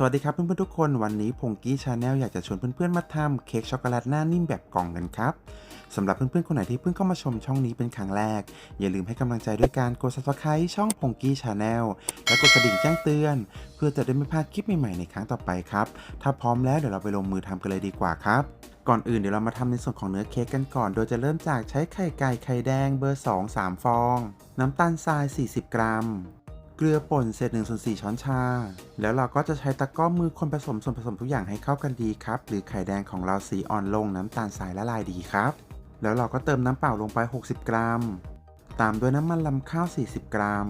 สวัสดีครับเพื่อนๆทุกคนวันนี้พงกี้ชาแนลอยากจะชวนเพื่อนๆมาทำเค้กช็อกโกแลตหน้านิ่มแบบกล่องกันครับสำหรับเพื่อนๆคนไหนที่เพิ่งเข้ามาชมช่องนี้เป็นครั้งแรก อย่าลืมให้กำลังใจด้วยการกด subscribe ช่องพงกี้ชาแนลและกดกระดิ่งแจ้งเตือน เพื่อจะได้ไม่พลาดคลิปใหม่ๆในครั้งต่อไปครับ ถ้าพร้อมแล้วเดี๋ยวเราไปลงมือทำกันเลยดีกว่าครับก่อนอื่นเดี๋ยวเรามาทำในส่วนของเนื้อเค้กกันก่อน โดยจะเริ่มจากใช้ไข่ไก่ไข่แดงเบอร์ 2 3 ฟอง น้ำตาลทราย 40 กรัม เกลือป่นเศษ1ส่วน4ช้อนชา แล้วเราก็จะใช้ตะกร้อมือคนผสมส่วนผสมทุกอย่างให้เข้ากันดีครับ หรือไข่แดงของเราสีอ่อนลงน้ำตาลทรายละลายดีครับ แล้วเราก็เติมน้ำเปล่าลงไป 60 กรัม ตามด้วยน้ำมันลำข้าว 40 กรัม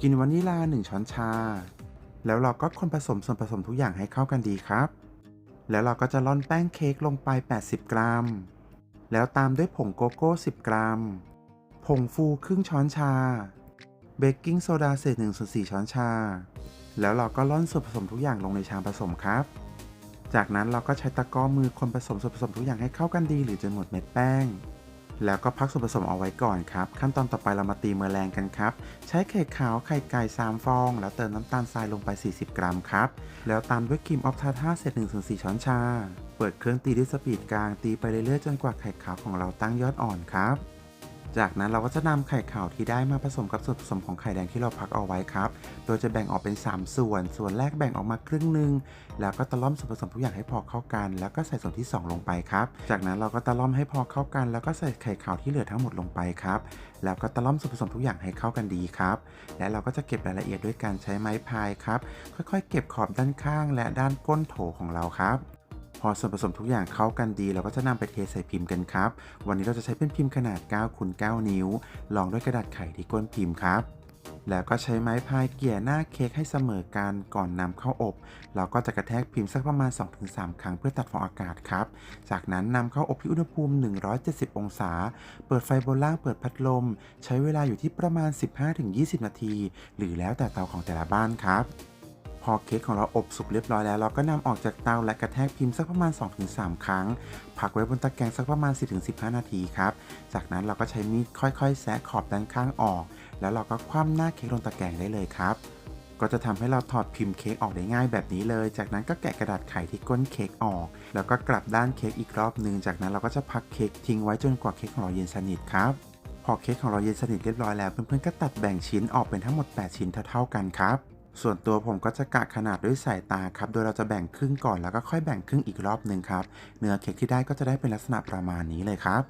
กินวานิลา 1 ช้อนชา แล้วเราก็คนผสมส่วนผสมทุกอย่างให้เข้ากันดีครับ แล้วเราก็จะร่อนแป้งเค้กลงไป 80 กรัม แล้วตามด้วยผงโกโก้ 10 กรัม ผงฟูครึ่งช้อนชา เบกกิ้งโซดาเศษ1ส่วน4ช้อนชา แล้วเราก็ร่อนส่วนผสมทุกอย่างลงในชามผสมครับ จากนั้นเราก็ใช้ตะกร้อมือคนผสมส่วนผสมทุกอย่างให้เข้ากันดี หรือจนหมดเม็ดแป้ง แล้วก็พักส่วนผสมเอาไว้ก่อนครับ ขั้นตอนต่อไปเรามาตีเมอแรงกันครับ ใช้ไข่ขาวไข่ไก่3ฟอง แล้วเติมน้ำตาลทรายลงไป 40 กรัมครับ แล้วตามด้วยครีมออฟทาร์ท่าเศษ1ส่วน4ช้อนชา เปิดเครื่องตีด้วยสปีดกลางตีไปเรื่อยๆจนกว่าไข่ขาวของเราตั้งยอดอ่อนครับ จากนั้นเราก็จะนำไข่ขาวที่ได้มาผสมกับส่วนผสมของไข่แดงที่เราพักเอาไว้ครับ โดยจะแบ่งออกเป็น 3 ส่วน ส่วนแรกแบ่งออกมาครึ่งหนึ่งแล้วก็ตะล่อมส่วนผสมทุกอย่างให้พอเข้ากัน แล้วก็ใส่ส่วนที่ 2 ลงไปครับ จากนั้นเราก็ตะล่อมให้พอเข้ากัน แล้วก็ใส่ไข่ขาวที่เหลือทั้งหมดลงไปครับ แล้วก็ตะล่อมส่วนผสมทุกอย่างให้เข้ากันดีครับ และเราก็จะเก็บรายละเอียดด้วยการใช้ไม้พายครับ ค่อยๆ เก็บขอบด้านข้าง และด้านก้นโถของเราครับ พอส่วนผสมทุกอย่างเข้ากันดีเราก็จะนำไปเทใส่พิมพ์กันครับ วันนี้เราจะใช้เป็นพิมพ์ขนาด9คูณ9นิ้วรองด้วยกระดาษไขที่ก้นพิมพ์ครับแล้วก็ใช้ไม้พายเกี่ยหน้าเค้กให้เสมอกันก่อนนำเข้าอบ เราก็จะกระแทกพิมพ์สักประมาณ 2-3 ครั้งเพื่อตัดฟองอากาศครับ จากนั้นนำเข้าอบที่อุณหภูมิ 170 องศา เปิดไฟบนล่างเปิดพัดลม ใช้เวลาอยู่ที่ประมาณ 15-20 นาที หรือแล้วแต่เตาของแต่ละบ้านครับ พอเค้กของเราอบสุกเรียบร้อยแล้ว เราก็นำออกจากเตาและกระแทกพิมพ์สักประมาณ 2-3 ครั้ง พักไว้บนตะแกรงสักประมาณ 10-15 นาทีครับ จากนั้นเราก็ใช้มีดค่อยๆ แซะขอบด้านข้างออก แล้วเราก็คว่ำหน้าเค้กลงตะแกรงได้เลยครับก็จะทำให้เราถอดพิมพ์เค้กออกได้ง่ายแบบนี้เลย จากนั้นก็แกะกระดาษไขที่ก้นเค้กออก แล้วก็กลับด้านเค้กอีกรอบหนึ่ง จากนั้นเราก็จะพักเค้กทิ้งไว้จนกว่าเค้กของเราเย็นสนิทครับ พอเค้กของเราเย็นสนิทเรียบร้อยแล้ว เพื่อนๆก็ตัดแบ่งชิ้นออกเป็นทั้งหมด 8 ชิ้นเท่าๆกันครับ ส่วนตัวผมก็จะกะขนาดด้วยสายตาครับ โดยเราจะแบ่งครึ่งก่อนแล้วก็ค่อยแบ่งครึ่งอีกรอบหนึ่งครับ เนื้อเค้กที่ได้ก็จะได้เป็นลักษณะประมาณนี้เลยครับ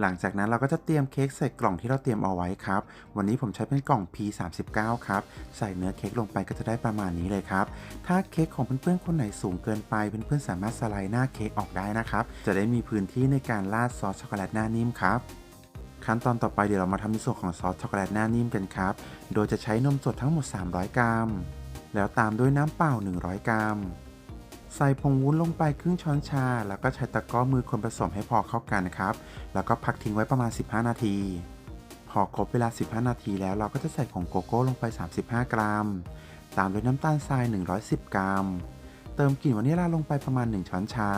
หลังจากนั้นเราก็จะเตรียมเค้กใส่กล่องที่เราเตรียมเอาไว้ครับ วันนี้ผมใช้เป็นกล่อง P39 ครับ ใส่เนื้อเค้กลงไปก็จะได้ประมาณนี้เลยครับ ถ้าเค้กของเพื่อนๆคนไหนสูงเกินไป เพื่อนๆสามารถสไลด์หน้าเค้กออกได้นะครับ จะได้มีพื้นที่ในการราดซอสช็อกโกแลตหน้านิ่มครับ ขั้นตอนต่อไปเดี๋ยวเรามาทำในส่วนของซอสช็อกโกแลตหน้านิ่มกันครับ โดยจะใช้นมสดทั้งหมด 300 กรัม แล้วตามด้วยน้ำเปล่า 100 กรัม ใส่ผงวุ้นลงไปครึ่งช้อนชา แล้วก็ใช้ตะกร้อมือคนผสมให้พอเข้ากันครับ แล้วก็พักทิ้งไว้ประมาณ 15 นาที พอครบเวลา 15 นาทีแล้วเราก็จะใส่ผงโกโก้ลงไป 35 กรัม ตามด้วยน้ำตาลทราย 110 กรัม เติมกลิ่นวานิลลาลงไปประมาณ 1 ช้อนชา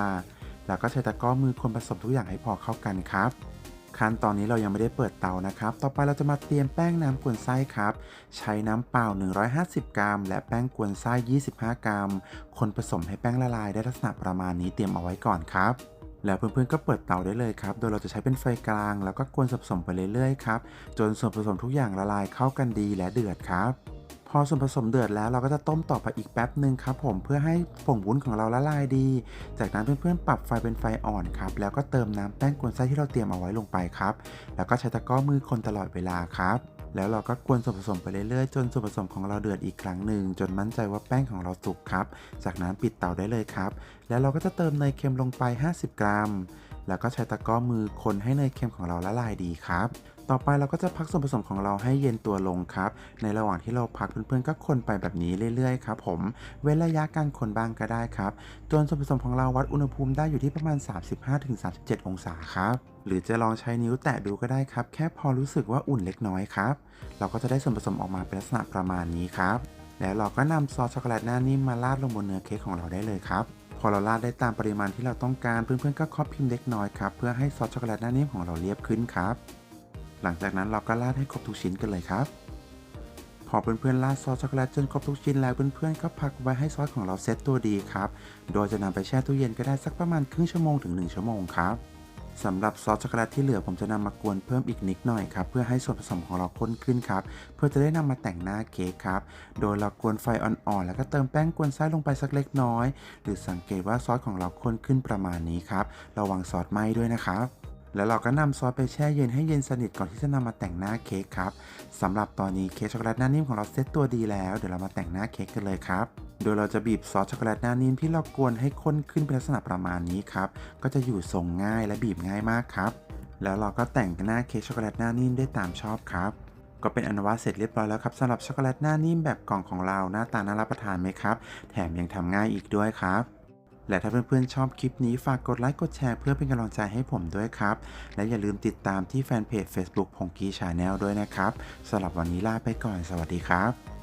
แล้วก็ใช้ตะกร้อมือคนผสมทุกอย่างให้พอเข้ากันครับ ขั้นตอนนี้เรายังไม่ได้เปิดเตานะครับ ต่อไปเราจะมาเตรียมแป้งน้ำกวนไส้ครับ ใช้น้ำเปล่า 150 กรัม และแป้งกวนไส้ 25 กรัม คนผสมให้แป้งละลายได้ลักษณะประมาณนี้เตรียมเอาไว้ก่อนครับแล้วเพื่อนๆก็เปิดเตาได้เลยครับ โดยเราจะใช้เป็นไฟกลาง แล้วก็กวนส่วนผสมไปเรื่อยๆครับ จนส่วนผสมทุกอย่างละลายเข้ากันดีและเดือดครับ อส่วนผสมเดือดแล้วเราก็จะต้มต่อไปอีกแป๊บหนึ่งครับผมเพื่อให้ผงวุ้นของเราละลายดี จากนั้นเพื่อนๆปรับไฟเป็นไฟอ่อนครับแล้วก็เติมน้ำแป้งกวนไส้ที่เราเตรียมเอาไว้ลงไปครับ แล้วก็ใช้ตะกร้อมือคนตลอดเวลาครับแล้วเราก็กวนส่วนผสมไปเรื่อยๆ จนส่วนผสมของเราเดือดอีกครั้งหนึ่ง จนมั่นใจว่าแป้งของเราสุกครับ จากนั้นปิดเตาได้เลยครับ แล้วเราก็จะเติมเนยเค็มลงไป 50 กรัม แล้วก็ใช้ตะกร้อมือคนให้เนยเค็มของเราละลายดีครับ ต่อไปเราก็จะพักส่วนผสมของเราให้เย็นตัวลงครับ ในระหว่างที่เราพักเพื่อนๆก็คนไปแบบนี้เรื่อยๆครับผม เว้นระยะการคนบ้างก็ได้ครับ จนส่วนผสมของเราวัดอุณหภูมิได้อยู่ที่ประมาณ 35-37 องศาครับหรือจะลองใช้นิ้วแตะดูก็ได้ครับ แค่พอรู้สึกว่าอุ่นเล็กน้อยครับ เราก็จะได้ส่วนผสมออกมาเป็นลักษณะประมาณนี้ครับ แล้วเราก็นำซอสช็อกโกแลตหน้านิ่มมาราดลงบนเนื้อเค้กของเราได้เลยครับ พอเราราดได้ตามปริมาณที่เราต้องการเพื่อนๆก็เคาะพิมพ์เล็กน้อยครับเพื่อให้ซอสช็อกโกแลตหน้านิ่มของเราเรียบขึ้นครับ หลังจากนั้นเราก็ราดให้ครบทุกชิ้นกันเลยครับ พอเพื่อนๆราดซอสช็อกโกแลตจนครบทุกชิ้นแล้วเพื่อนๆก็พักไว้ให้ซอสของเราเซตตัวดีครับ โดยจะนำไปแช่ตู้เย็นก็ได้สักประมาณครึ่งชั่วโมงถึง 1 ชั่วโมงครับสำหรับซอสช็อกโกแลตที่เหลือผมจะนำมากวนเพิ่มอีกนิดหน่อยครับเพื่อให้ส่วนผสมของเราข้นขึ้นครับ เพื่อจะได้นำมาแต่งหน้าเค้กครับ โดยเรากวนไฟอ่อนๆแล้วก็เติมแป้งกวนไส้ลงไปสักเล็กน้อย หรือสังเกตว่าซอสของเราข้นขึ้นประมาณนี้ครับ ระวังซอสไหม้ด้วยนะครับ แล้วเราก็นำซอสไปแช่เย็นให้เย็นสนิทก่อนที่จะนำมาแต่งหน้าเค้กครับสำหรับตอนนี้เค้กช็อกโกแลตหน้านิ่มของเราเซตตัวดีแล้วเดี๋ยวเรามาแต่งหน้าเค้กกันเลยครับ โดยเราจะบีบซอสช็อกโกแลตหน้านิ่มที่เรากวนให้ข้นขึ้นเป็นลักษณะประมาณนี้ครับก็จะอยู่ทรงง่ายและบีบง่ายมากครับ แล้วเราก็แต่งหน้าเค้กช็อกโกแลตหน้านิ่มได้ตามชอบครับก็เป็นอันว่าเสร็จเรียบร้อยแล้วครับสำหรับช็อกโกแลตหน้านิ่มแบบกล่องของเราหน้าตาน่ารับประทานไหมครับ แถมยังทำง่ายอีกด้วยครับ และถ้าเพื่อนๆชอบคลิปนี้ฝากกดไลค์กดแชร์เพื่อเป็นกำลังใจให้ผมด้วยครับ และอย่าลืมติดตามที่แฟนเพจ Facebook พงกี้ชาแนลด้วยนะครับสำหรับวันนี้ลาไปก่อนสวัสดีครับ